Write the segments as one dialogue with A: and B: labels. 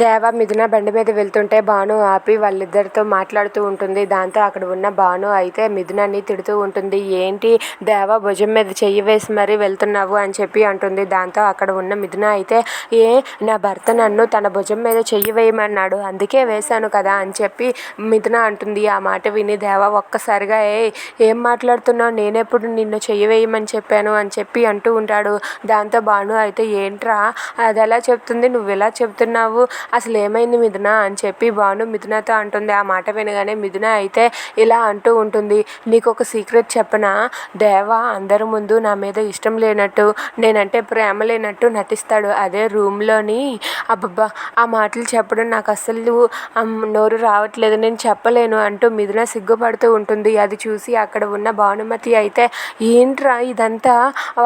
A: దేవ మిథున బండి మీద వెళ్తుంటే భాను ఆపి వాళ్ళిద్దరితో మాట్లాడుతూ ఉంటుంది. దాంతో అక్కడ ఉన్న భాను అయితే మిథునాన్ని తిడుతూ ఉంటుంది. ఏంటి దేవ భుజం మీద చెయ్యి వేసి మరీ వెళ్తున్నావు అని చెప్పి అంటుంది. దాంతో అక్కడ ఉన్న మిథున అయితే ఏ నా భర్త నన్ను తన భుజం మీద చెయ్యి వేయమన్నాడు. అందుకే వేశాను కదా అని చెప్పి మిథున అంటుంది. ఆ మాట విని దేవ ఒక్కసారిగా ఏ ఏం మాట్లాడుతున్నావు? నేనెప్పుడు నిన్ను చెయ్యి వేయమని చెప్పాను అని చెప్పి అంటూ ఉంటాడు. దాంతో భాను అయితే ఏంట్రా అది ఎలా చెప్తుంది? నువ్వు ఎలా చెప్తున్నావు? అసలు ఏమైంది మిథున అని చెప్పి భాను మిథునతో అంటుంది. ఆ మాట వినగానే మిథున అయితే ఇలా అంటూ ఉంటుంది. నీకు ఒక సీక్రెట్ చెప్పనా? దేవా అందరి ముందు నా మీద ఇష్టం లేనట్టు నేనంటే ప్రేమ లేనట్టు నటిస్తాడు అదే రూమ్లోని. అబ్బబ్బా ఆ మాటలు చెప్పడం నాకు అస్సలు నోరు రావట్లేదు. నేను చెప్పలేను అంటూ మిథున సిగ్గుపడుతూ ఉంటుంది. అది చూసి అక్కడ ఉన్న భానుమతి అయితే ఏంట్రా ఇదంతా?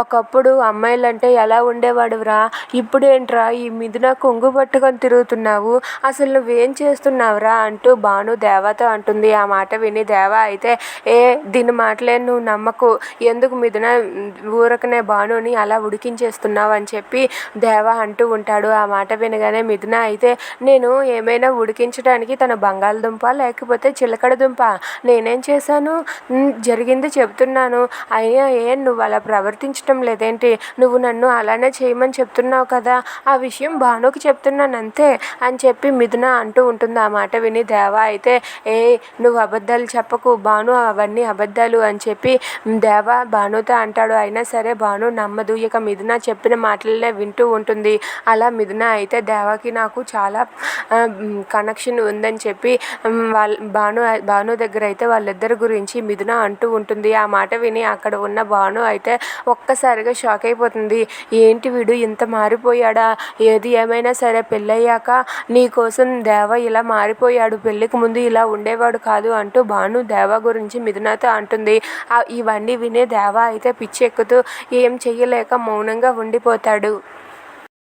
A: ఒకప్పుడు అమ్మాయిలంటే ఎలా ఉండేవాడురా? ఇప్పుడేంట్రా ఈ మిథున కొంగు పట్టుకొని అడుగుతున్నావు? అసలు నువ్వేం చేస్తున్నావురా? అంటూ భాను దేవతో అంటుంది. ఆ మాట విని దేవ అయితే ఏ దీని మాటలే నువ్వు నమ్మకు. ఎందుకు మిథున ఊరకనే భానుని అలా ఉడికించేస్తున్నావు? అని చెప్పి దేవ అంటూ ఉంటాడు. ఆ మాట వినగానే మిథున అయితే నేను ఏమైనా ఉడికించడానికి తన బంగాళదుంప లేకపోతే చిలకడ దుంప? నేనేం చేశాను? జరిగింది చెప్తున్నాను. అయినా ఏం నువ్వు అలా ప్రవర్తించడం లేదేంటి? నువ్వు నన్ను అలానే చేయమని చెప్తున్నావు కదా? ఆ విషయం భానుకి చెప్తున్నాను అంతే. అని చెప్పి మిథున అంటూ ఉంటుంది ఆ మాట విని దేవా అయితే ఏ నువ్వు అబద్ధాలు చెప్పకు భాను అవన్నీ అబద్ధాలు అని చెప్పి దేవా భానుతో అంటాడు. అయినా సరే భాను నమ్మదు. ఇక మిథున చెప్పిన మాటలనే వింటూ ఉంటుంది. అలా మిథున అయితే దేవాకి నాకు చాలా కనెక్షన్ ఉందని చెప్పి వాళ్ళ భాను భాను దగ్గర అయితే వాళ్ళిద్దరి గురించి మిథున అంటూ ఉంటుంది. ఆ మాట విని అక్కడ ఉన్న భాను అయితే ఒక్కసారిగా షాక్ అయిపోతుంది. ఏంటి వీడు ఇంత మారిపోయాడా? ఏది ఏమైనా సరే పెళ్ళయ్యాక నీకోసం దేవ ఇలా మారిపోయాడు. పెళ్ళికి ముందు ఇలా ఉండేవాడు కాదు అంటూ భాను దేవ గురించి మిథునతో అంటుంది. ఇవన్నీ వినే దేవ అయితే పిచ్చి ఎక్కుతూ ఏం చెయ్యలేక మౌనంగా ఉండిపోతాడు.